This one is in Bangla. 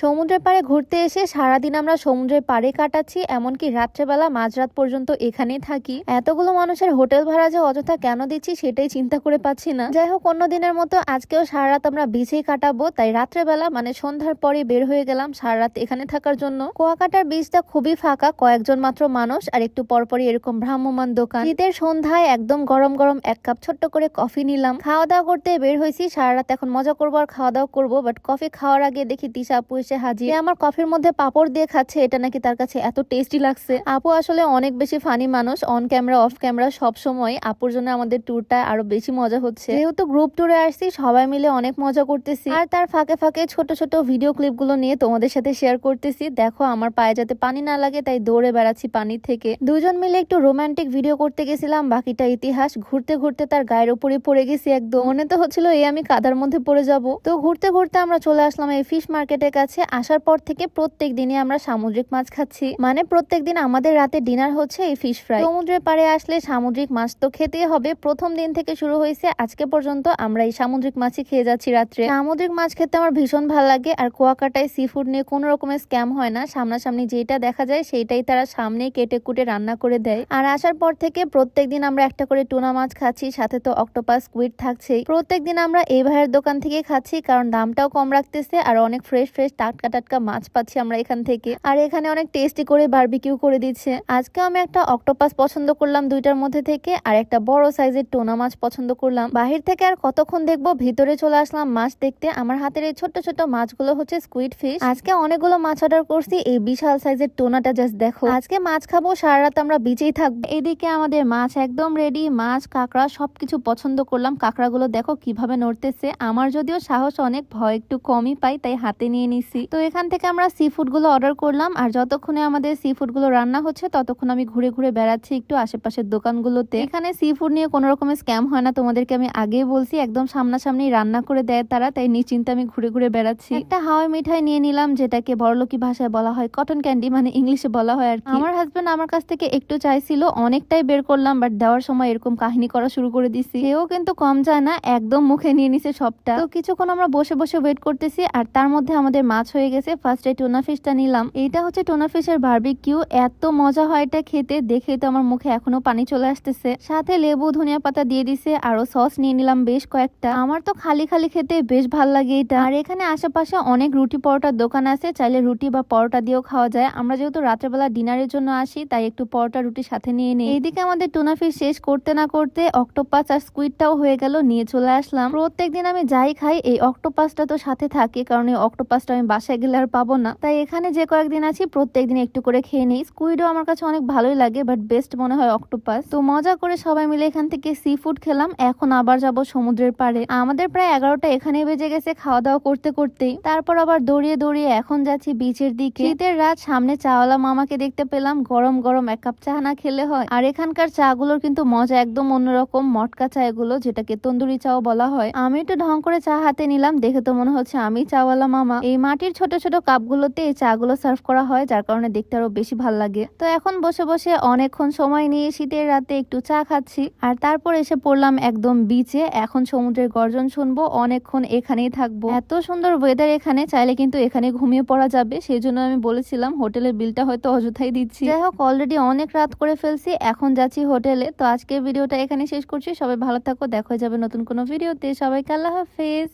সমুদ্রের পাড়ে ঘুরতে এসে সারাদিন আমরা সমুদ্রের পাড়ে কাটাচ্ছি, এমনকি রাত্রেবেলা মাঝরাত পর্যন্ত এখানেই থাকি। এতগুলো মানুষের হোটেল ভাড়া যে অযথা কেন দিচ্ছি সেটাই চিন্তা করে পাচ্ছি না। যাই হোক, অন্য দিনের মতো আজকেও সারা রাত আমরা বিচেই কাটাবো, তাই রাত্রেবেলা মানে সন্ধ্যার পরে বের হয়ে গেলাম সারা রাত এখানে থাকার জন্য। কুয়াকাটার বিচটা খুবই ফাঁকা, কয়েকজন মাত্র মানুষ, আর একটু পরপরই এরকম ভ্রাম্যমান দোকান। শীতের সন্ধ্যায় একদম গরম গরম এক কাপ ছোট্ট করে কফি নিলাম। খাওয়া দাওয়া করতে বের হয়েছি সারা রাত এখন মজা করব আর খাওয়া দাওয়া করব বাট কফি খাওয়ার আগে দেখি তিশা আপু এসে হাজির। আমার কফির মধ্যে পাপড় দিয়ে খাচ্ছে, এটা নাকি তার কাছে এত টেস্টি লাগছে। আপু আসলে অনেক বেশি ফানি মানুষ অন ক্যামেরা অফ ক্যামেরা সব সময়। আপুর জন্য আমাদের ট্যুরটা আরও বেশি মজা হচ্ছে। যেহেতু গ্রুপ ট্যুরে আসছি, সবাই মিলে অনেক মজা করতেছি। আর তার ফাঁকে ফাঁকে ছোট ছোট ভিডিও ক্লিপগুলো নিয়ে তোমাদের সাথে শেয়ার করতেছি। দেখো, আমার পায়ে যাতে পানি না লাগে, তাই দৌড়ে বেড়াচ্ছি পানি থেকে। দুজন মিলে একটু রোমান্টিক ভিডিও করতে গেছিলাম, বাকিটা ইতিহাস। ঘুরতে ঘুরতে তার গায়ের উপরে পড়ে গেছি একদম। মনে তো হচ্ছিল, এই আমি কাদার মধ্যে পড়ে যাব। তো ঘুরতে ঘুরতে আমরা চলে আসলাম এই ফিশ মার্কেটের কাছে। আসার পর থেকে প্রত্যেক দিনই আমরা সামুদ্রিক মাছ খাচ্ছি। মানে প্রত্যেক দিন আমাদের রাতে ডিনার হচ্ছে এই ফিশ ফ্রাই সমুদ্রের পাড়ে আসলে সামুদ্রিক মাছ তো খেতেই হবে। প্রথম দিন থেকে শুরু হয়েছে, আজকে পর্যন্ত আমরা এই সামুদ্রিক মাছই খেয়ে যাচ্ছি রাত্রে। সামুদ্রিক মাছ খেতে আমার ভীষণ ভালো লাগে আর কুয়াকাটায় সি ফুড নিয়ে কোনো রকমের স্ক্যাম হয় না। সামনাসামনি যেটা দেখা যায় সেইটাই তারা সামনে কেটে কুটে রান্না করে দেয়। আর আসার পর থেকে প্রত্যেক দিন আমরা একটা করে টুনা মাছ খাচ্ছি, সাথে তো অক্টোপাস স্কুইড থাকছেই। প্রত্যেক দিন আমরা এই ভাইয়ের দোকান থেকে খাচ্ছি, কারণ দামটাও কম রাখতেছে আর অনেক ফ্রেশ ফ্রেশ টাটকা টাটকা মাছ পাচ্ছি আমরা এখান থেকে। আর এখানে অনেক টেস্টি করে বারবিকিউ করে দিচ্ছে। আজকে আমি একটা অক্টোপাস পছন্দ করলাম দুইটার মধ্যে থেকে, আর একটা বড় সাইজের টোনা মাছ পছন্দ করলাম। বাহির থেকে আর কতক্ষণ দেখব, ভিতরে চলে আসলাম মাছ দেখতে। আমার হাতের এই ছোট ছোট মাছগুলো হচ্ছে স্কুইড ফিশ আজকে অনেকগুলো মাছ অর্ডার করছি, এই বিশাল সাইজের টোনাটা জাস্ট দেখো। আজকে মাছ খাব, সারা রাত আমরা বিচেই থাকব। এদিকে আমাদের মাছ একদম রেডি মাছ, কাঁকড়া সবকিছু পছন্দ করলাম। কাঁকড়াগুলো দেখো কীভাবে নড়তেছে। আমার যদিও সাহস অনেক, ভয় একটু কমই পাই, তাই হাতে নিয়ে নিছি। তো এখান থেকে আমরা সি ফুডগুলো অর্ডার করলাম আর যতক্ষণে আমাদের সি ফুডগুলো রান্না হচ্ছে ততক্ষণ আমি ঘুরে ঘুরে বেড়াচ্ছি একটু আশেপাশের দোকানগুলোতে। এখানে সি ফুড নিয়ে কোনো রকমের স্ক্যাম হয় না তোমাদেরকে আমি আগেই বলছি একদম সামনাসামনি রান্না করে দেয় তারা তাই নিশ্চিন্তে আমি ঘুরে ঘুরে বেড়াচ্ছি। একটা হাওয়াই মিঠাই নিয়ে নিলাম যেটাকে বড়লোকি ভাষায় বলা হয় কটন ক্যান্ডি মানে ইংলিশে বলা হয় আর কি। আমার হাজবেন্ড আমার কাছ থেকে একটু চাইছিল অনেকটাই বের করলাম বাট দেওয়ার সময় এরকম কাহিনী করা শুরু করে দিছি। সেও কিন্তু কম যায় না একদম মুখে নিয়ে নিছে সবটা। তো কিছুক্ষণ আমরা বসে বসে ওয়েট করতেছি আর তার মধ্যে আমাদের মাছ হয়ে গেছে। ফার্স্টে টোনা ফিশটা নিলাম। এইটা হচ্ছে টোনা ফিশের বারবিকিউ এত মজা হয় এটা খেতে। দেখে তো আমার মুখে এখনও পানি চলে আসতেছে। সাথে লেবু, ধনিয়া পাতা দিয়ে দিছে, আরও সস নিয়ে নিলাম বেশ কয়েকটা। আমার তো খালি খালি খেতে বেশ ভালো লাগে এটা। আর এখানে আশেপাশে অনেক রুটি পরোটার দোকান আছে। চাইলে রুটি বা পরোটা দিয়েও খাওয়া যায়। আমরা যেহেতু রাত্রেবেলা ডিনারের জন্য আসি, তাই একটু পরোটা রুটি সাথে নিয়ে নিই। এইদিকে আমাদের টোনা ফিশ শেষ করতে না করতে অক্টোপাস আর স্কুইডটাও হয়ে গেল, নিয়ে চলে আসলাম। প্রত্যেকদিন আমি যাই খাই, এই অক্টোপাসটা তো সাথে থাকে, কারণ এই অক্টোপাসটা আমি বাসায় গেলে আর পাবো না। তাই এখানে যে কয়েকদিন আছি প্রত্যেকদিন একটু করে খেয়ে নিই। স্কুইডও আমার কাছে অনেক ভালোই লাগে বাট বেস্ট মনে হয় অক্টোপাস তো মজা করে সবাই মিলে এখান থেকে সি ফুড খেলাম, এখন আবার যাব সমুদ্রের পাড়ে। আমাদের প্রায় এগারোটা এখানে বেজে গেছে খাওয়া দাওয়া করতে। করতেই তারপর আবার দৌড়িয়ে দৌড়িয়ে এখন যাচ্ছি বিচের দিকে। শীতের রাত, সামনে চাওয়ালা মামাকে দেখতে পেলাম। গরম গরম এক কাপ চা না খেলে হয়। আর এখানকার চা গুলোর কিন্তু মজা একদম অন্যরকম, মটকা চা এগুলো যেটাকে তন্দুরি চাও বলা হয়। আমি একটু ঢং করে চা হাতে নিলাম, দেখে তো মনে হচ্ছে আমি চাওয়ালা মামা। এই মাটির ছোট ছোট কাপগুলোতে এই চা গুলো সার্ভ করা হয়, যার কারণে দেখতে আরও বেশি ভালো লাগে। তো এখন বসে বসে অনেকক্ষণ সময় নিয়ে শীতের রাতে একটু চা খাচ্ছি। আর তারপর এসে পড়লাম একদম বিচে এখন সমুদ্রের গর্জন শুনব, অনেকক্ষণ এখানেই থাকব। এত সুন্দর ওয়েদার এখানে, চাইলে কিন্তু এখানে ঘুমিয়ে পড়া যাবে। সেই জন্য আমি বলেছিলাম হোটেলের বিলটা হয়তো অযথাই দিচ্ছি। যাই হোক অলরেডি অনেক রাত করে ফেলছি, এখন যাচ্ছি হোটেলে। তো আজকের ভিডিওটা এখানে শেষ করছি। সবাই ভালো থাকো, দেখা যাবে নতুন কোনো ভিডিওতে। সবাইকে আল্লাহ হাফেজ।